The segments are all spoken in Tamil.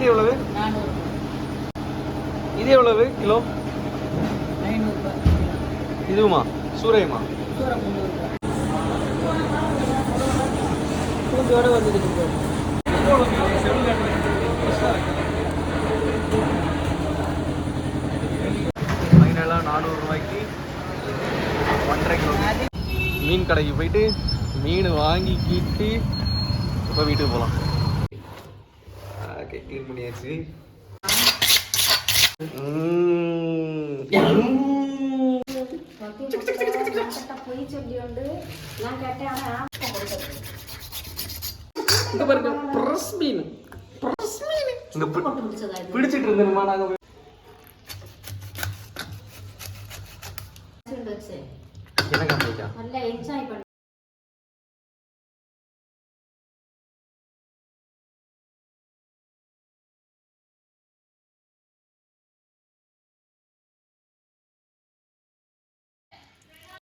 நெத்திலி எவ்வளவு? நானூறு. இது எவ்வளவு? கிலோ? இதுவுமா? போகுது ஃபைனலாக நானூறுரூவாய்க்கு ஒன்றரை கிலோ மீன். கடைக்கு போயிட்டு மீன் வாங்கிக்கிட்டு இப்போ வீட்டுக்கு போகலாம் க்ளீன் பண்ணியாச்சு. இந்த பாருங்க பிரஸ் பிடிச்சிட்டு இருந்தோமா நாங்க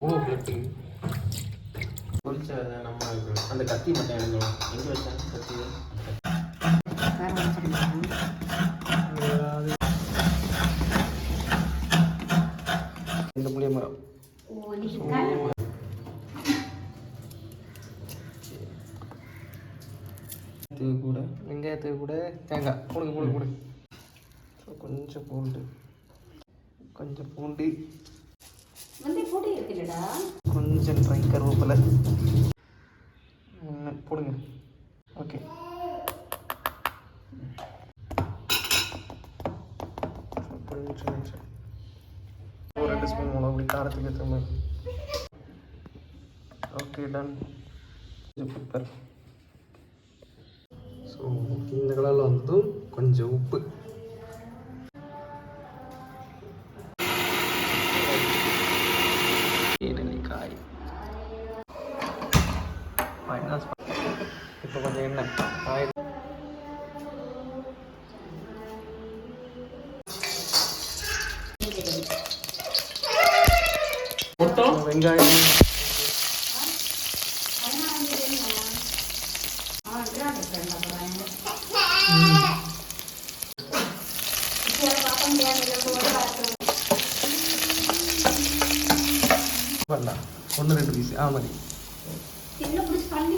ஓ பிளட்டு பொரிச்ச நம்ம அந்த கத்தி மட்டும் எடுக்கலாம் எங்கே வச்சாங்க கத்தி? இந்த புளிய மரம். இது கூட வெங்காயத்துக்கு கூட தேங்காய். போடுங்க போடுங்க போடுங்க. கொஞ்சம் பூண்டு. கொஞ்சம் பூண்டு. இருக்குல்லடா கொஞ்சம் ட்ரை கருவேப்பிலை. போடுங்க. ஓகே ஒரு ரெண்டு ஸ்பூன் மிளகு காரத்துக்கு ஏற்ற மாதிரி. ஓகே டன் கொஞ்சம் பெப்பர் ஸோ இந்த கலரில் வந்து கொஞ்சம் உப்பு. Itu kan enak. Air. Ini.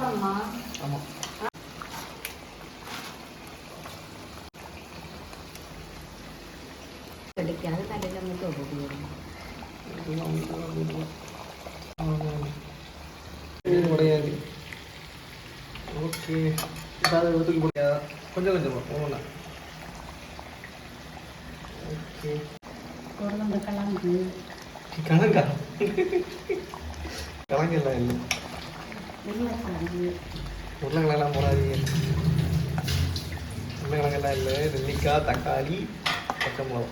போனோம்மா ஆமாம் கிடைக்காது நல்ல நமக்கு உடையாது ஓகே இதாவது ஒத்துக்கு முடியாதா கொஞ்சம் கொஞ்சமாக போகலாம் ஓகே கலங்கா கலங்கெல்லாம் இல்லை உருளைக்கிழங்கெல்லாம் போடாதீங்க. உருளைக்கிழங்கெல்லாம் இல்லை. நெல்லிக்காய் தக்காளி பச்சை மிளகா.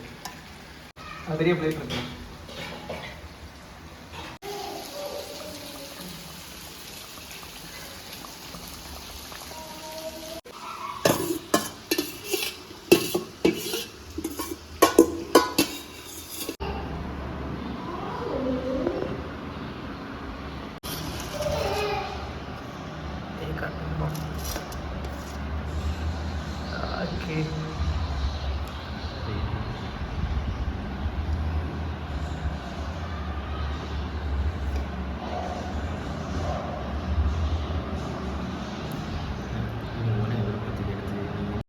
அது பெரிய பிளேட் Uh, okay.